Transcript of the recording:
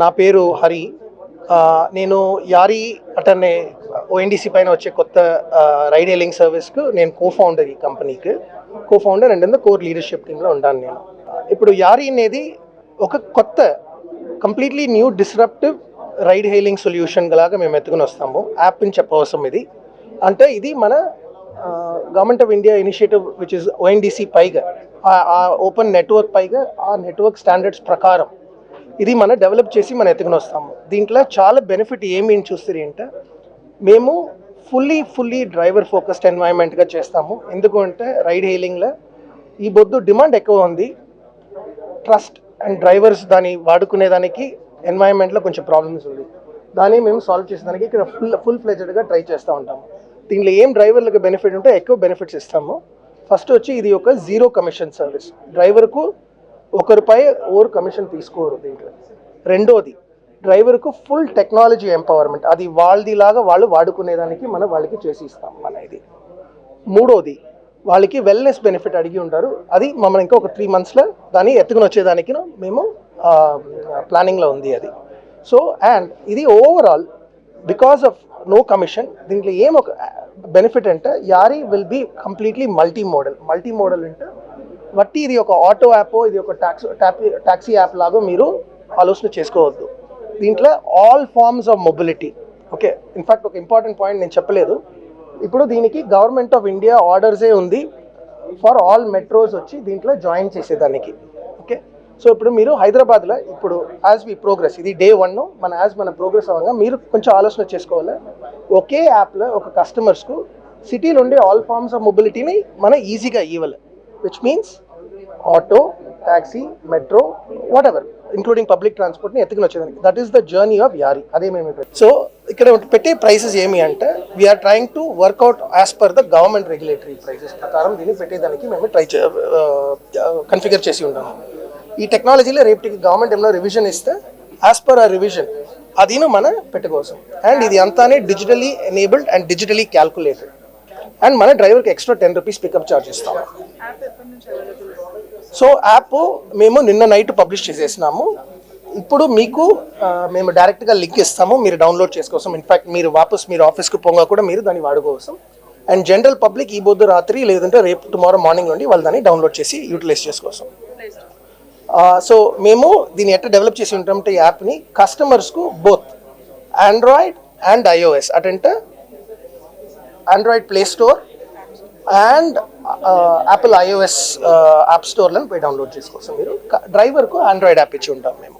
నా పేరు హరి. నేను యారీ అటనే ఓఎన్డీసీ పైన వచ్చే కొత్త రైడ్ హెయిలింగ్ సర్వీస్కు నేను కో ఫౌండర్ ఈ కంపెనీకి. Co founder and core leadership టీంలో ఉంటాను నేను. ఇప్పుడు యారీ అనేది ఒక కొత్త completely new disruptive ride hailing solution లాగా మేము ఎత్తుకుని వస్తాము. యాప్ అని చెప్పవసరం ఇది. అంటే ఇది మన government of India initiative which is ONDC పైగా ఆ ఓపెన్ నెట్వర్క్ పైగా ఆ నెట్వర్క్ స్టాండర్డ్స్ ప్రకారం ఇది మనం డెవలప్ చేసి మనం ఎత్తుకుని వస్తాము. దీంట్లో చాలా బెనిఫిట్ ఏమి అని చూస్తారు అంటే మేము ఫుల్లీ ఫుల్లీ డ్రైవర్ ఫోకస్డ్ ఎన్వైర్న్మెంట్గా చేస్తాము. ఎందుకంటే రైడ్ హెయిలింగ్లో ఈ బొద్దు డిమాండ్ ఎక్కువ ఉంది. ట్రస్ట్ అండ్ డ్రైవర్స్ దాన్ని వాడుకునేదానికి ఎన్వైర్న్మెంట్లో కొంచెం ప్రాబ్లమ్స్ ఉంది. దాన్ని మేము సాల్వ్ చేసేదానికి ఇక్కడ ఫుల్ ఫుల్ ఫ్లెజెడ్గా ట్రై చేస్తూ ఉంటాము. దీంట్లో ఏం డ్రైవర్లకు బెనిఫిట్ ఉంటే ఎక్కువ బెనిఫిట్స్ ఇస్తాము. ఫస్ట్ వచ్చి ఇది ఒక జీరో కమిషన్ సర్వీస్ డ్రైవర్కు ఒకరిపై రూపాయి ఓవర్ కమిషన్ తీసుకోరు దీంట్లో. రెండోది డ్రైవర్కు ఫుల్ టెక్నాలజీ ఎంపవర్మెంట్. అది వాళ్ళది లాగా వాళ్ళు వాడుకునేదానికి మనం వాళ్ళకి చేసి ఇస్తాం మన ఇది మూడోది వాళ్ళకి వెల్నెస్ బెనిఫిట్ అడిగి ఉంటారు. అది మమ్మల్ని ఇంకా ఒక త్రీ మంత్స్లో దాన్ని ఎత్తుకుని వచ్చేదానికి మేము ప్లానింగ్లో ఉంది అది. సో అండ్ ఇది overall because of no commission దీంట్లో ఏం ఒక బెనిఫిట్ అంటే Yaari will be completely multi modal multi modal అంటే బట్టి ఇది ఒక ఆటో యాప్ ఇది ఒక టాక్సీ టాక్సీ యాప్ లాగా మీరు ఆలోచన చేసుకోవద్దు. దీంట్లో all forms of mobility okay in fact ఒక ఇంపార్టెంట్ పాయింట్ నేను చెప్పలేదు. ఇప్పుడు దీనికి గవర్నమెంట్ ఆఫ్ ఇండియా ఆర్డర్సే ఉంది ఫర్ ఆల్ మెట్రోస్ వచ్చి దీంట్లో జాయిన్ చేసేదానికి. ఓకే సో ఇప్పుడు మీరు హైదరాబాద్లో ఇప్పుడు యాజ్ వి ప్రోగ్రెస్ ఇది డే వన్ మన యాజ్ మన ప్రోగ్రెస్ అవ్వగా మీరు కొంచెం ఆలోచన చేసుకోవాలి? ఒకే యాప్లో ఒక కస్టమర్స్కు సిటీలో ఉండే ఆల్ ఫార్మ్స్ ఆఫ్ మొబిలిటీని మనం ఈజీగా ఇవ్వాలి. Which means auto taxi metro whatever including public ట్రాన్స్పోర్ట్ని ఎత్తుకుని వచ్చేదానికి. That is the journey of Yaari అదే మేము సో ఇక్కడ పెట్టే ప్రైసెస్ ఏమి అంటే we're trying to work out as per the government regulatory prices ప్రకారం దీన్ని పెట్టేదానికి మేము ట్రై కన్ఫిగర్ చేసి ఉంటాము ఈ టెక్నాలజీలో రేపటికి గవర్నమెంట్ ఏమైనా రివిజన్ ఇస్తే యాజ్ పర్ ఆ రివిజన్ అదిను మన పెట్టుకోసం అండ్ ఇది అంతానే digitally enabled and digitally calculated and మన డ్రైవర్కి extra ten rupees pickup charge ఇస్తాం. సో యాప్ మేము నిన్న నైట్ పబ్లిష్ చేసేసినాము. ఇప్పుడు మీకు మేము డైరెక్ట్గా లింక్ ఇస్తాము. మీరు డౌన్లోడ్ చేసుకోసం. ఇన్ఫాక్ట్ మీరు వాపస్ మీరు ఆఫీస్కి పోగా కూడా మీరు దాన్ని వాడుకోసం అండ్ జనరల్ పబ్లిక్ ఈ బొద్దు రాత్రి లేదంటే రేపు టుమారో మార్నింగ్ నుండి వాళ్ళు దాన్ని డౌన్లోడ్ చేసి యూటిలైజ్ చేసుకోసం. సో మేము దీన్ని ఎట్లా డెవలప్ చేసి ఉంటామంటే యాప్ని కస్టమర్స్కు both Android and iOS అటంటే Android Play Store and Apple iOS app స్టోర్లను పోయి డౌన్లోడ్ చేసుకోవచ్చు. మీరు డ్రైవర్కు ఆండ్రాయిడ్ యాప్ ఇచ్చి ఉంటాం మేము.